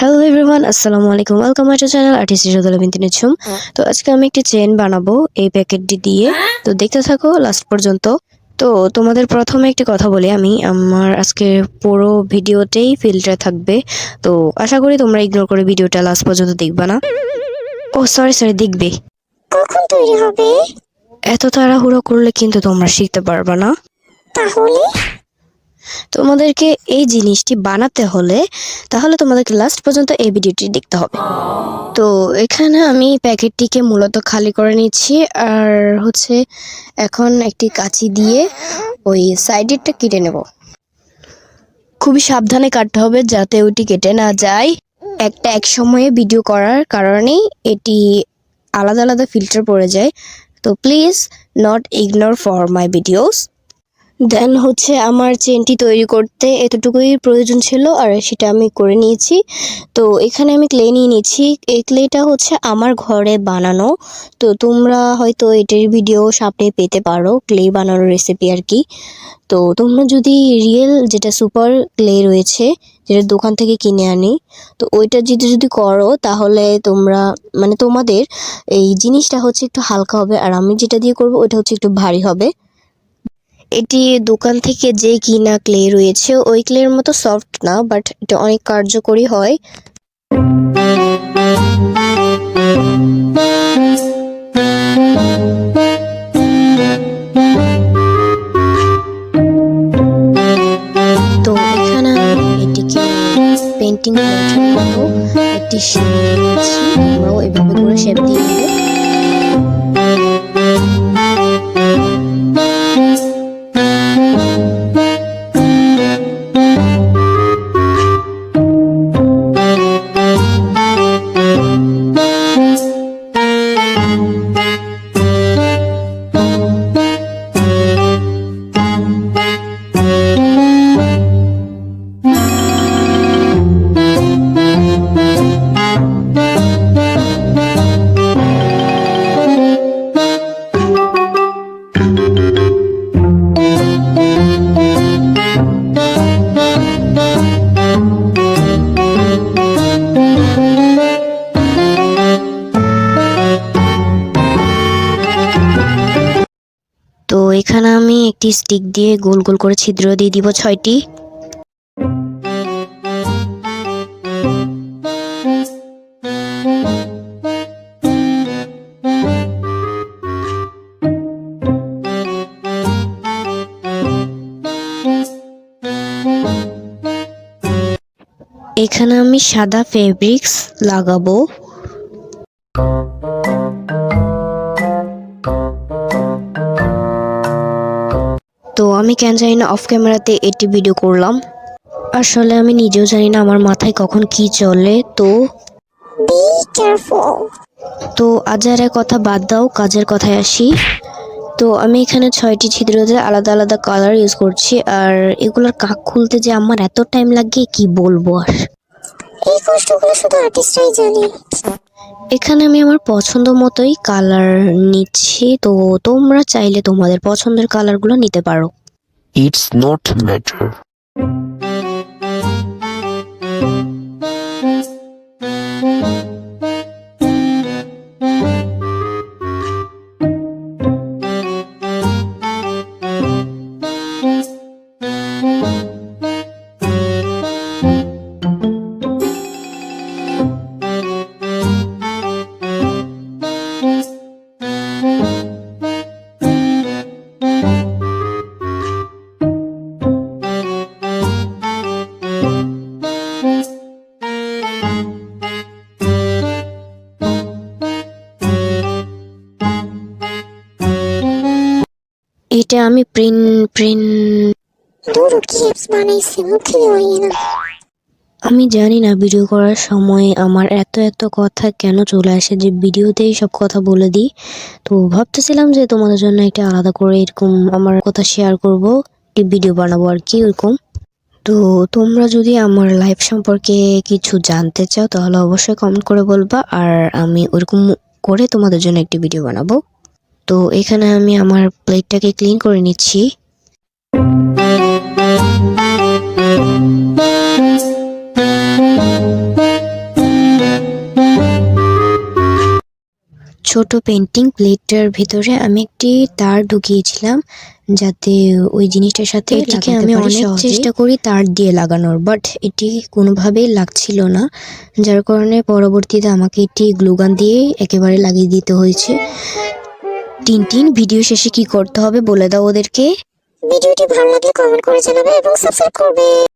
Hello everyone আসসালামু আলাইকুম welcome my to channel artist Rijadul Binti Nijhum তো আজকে আমি একটি চেন বানাবো এই প্যাকেটটি দিয়ে। তো দেখতে থাকো লাস্ট পর্যন্ত। তো তোমাদের প্রথমে একটি কথা বলি আমি আমার আজকে পুরো ভিডিওতেই ফিল্টার থাকবে। তো আশা করি তোমরা ইগনোর করে ভিডিওটা লাস্ট পর্যন্ত দেখবা না। ও সরি সরি দেখবে। কখন তৈরি হবে? এত তাড়াহুড়ো করলে কিন্তু তোমরা শিখতে পারবা না। তাহলে? তোমাদেরকে এই জিনিসটি বানাতে হলে তাহলে তোমাদেরকে লাস্ট পর্যন্ত এই ভিডিওটি দেখতে হবে। তো এখানে আমি প্যাকেটটিকে মূলত খালি করে নিচ্ছি আর হচ্ছে এখন একটি কাঁচি দিয়ে ওই সাইডেরটা কেটে নেব। খুবই সাবধানে কাটতে হবে যাতে ওইটি কেটে না যায়। একটা এক সময়ে ভিডিও করার কারণেই এটি আলাদা আলাদা ফিল্টার পড়ে যায়। তো please not ignore for my videos then হচ্ছে আমার চেনটি তৈরি করতে এতটুকুই প্রয়োজন ছিল আর সেটা আমি করে নিয়েছি। তো এখানে আমি ক্লে নিয়ে নিয়েছি। এই ক্লেটা হচ্ছে আমার ঘরে বানানো। তো তোমরা হয়তো এটার ভিডিও সামনে পেতে পারো ক্লে বানানোর রেসিপি আর কি। তো তোমরা যদি রিয়েল যেটা সুপার ক্লে রয়েছে, যেটা দোকান থেকে কিনে আনি, তো ওইটা যদি যদি করো, তাহলে তোমরা মানে তোমাদের এই জিনিসটা হচ্ছে একটু হালকা হবে। আর আমি যেটা দিয়ে করব, ওইটা হচ্ছে একটু ভারী হবে। এটি দোকান থেকে যে কিনা ক্লে রয়েছে, ওই ক্লের মতো সফট না বাট এটা অনেক কার্যকরী হয়। তো এখানে আমি এটিকে পেন্টিং একটি শেপ দিয়েছি তোমরাও এভাবে করে শেপ দিয়ে এখানে আমি একটি স্টিক দিয়ে গোল গোল করে ছিদ্র দিয়ে দিব ছয়টি। এখানে আমি সাদা ফেব্রিক্স লাগাবো। আমি কেন জানি না অফ ক্যামেরাতে এটি ভিডিও করলাম। আসলে আমি নিজেও জানি না আমার মাথায় কখন কি চলে তো তো আজার কথা বাদ দাও কাজের কথায় আসি। তো আমি এখানে ছয়টি ছিদ্রতে আলাদা আলাদা কালার ইউজ করছি আর এগুলোর কাক খুলতে যে আমার এত টাইম লাগে কি বলব আর? এই কষ্টগুলো শুধু আর্টিস্টরাই জানে। এখানে আমি আমার পছন্দ মতোই কালার নিচ্ছি তো তোমরা চাইলে তোমাদের পছন্দের কালারগুলো নিতে পারো। It's not matter. এটা আমি প্রিন্ট প্রিন্ট দূর কি অ্যাপস বানাইছে মুখে দেওয়াই না আমি জানি না ভিডিও করার সময় আমার এত এত কথা কেন চলে আসে যে ভিডিওতেই সব কথা বলে দিই। তো ভাবতেছিলাম যে তোমাদের জন্য একটা আলাদা করে এরকম আমার কথা শেয়ার করব একটি ভিডিও বানাবো আর কি ওরকম তো তোমরা যদি আমার লাইফ সম্পর্কে কিছু জানতে চাও তাহলে অবশ্যই কমেন্ট করে বলবা আর আমি ওরকম করে তোমাদের জন্য একটি ভিডিও বানাবো। তো এখানে আমি আমার প্লেটটাকে ক্লিন করে নিচ্ছি। ছোট পেন্টিং প্লেটটার ভিতরে আমি একটি তার ঢুকিয়েছিলাম যাতে ওই জিনিসটার সাথে এটিকে আমি অনেক চেষ্টা করি তার দিয়ে লাগানোর বাট এটি কোনোভাবেই লাগছিল না যার কারণে পরবর্তীতে আমাকে এটি গ্লুগান দিয়ে একেবারে লাগিয়ে দিতে হয়েছে। তিন ভিডিও শেষে কি করতে হবে বলে দাও ওদেরকে? ভিডিওটি ভালো লাগলে কমেন্ট করে জানাবে এবং সাবস্ক্রাইব করবে।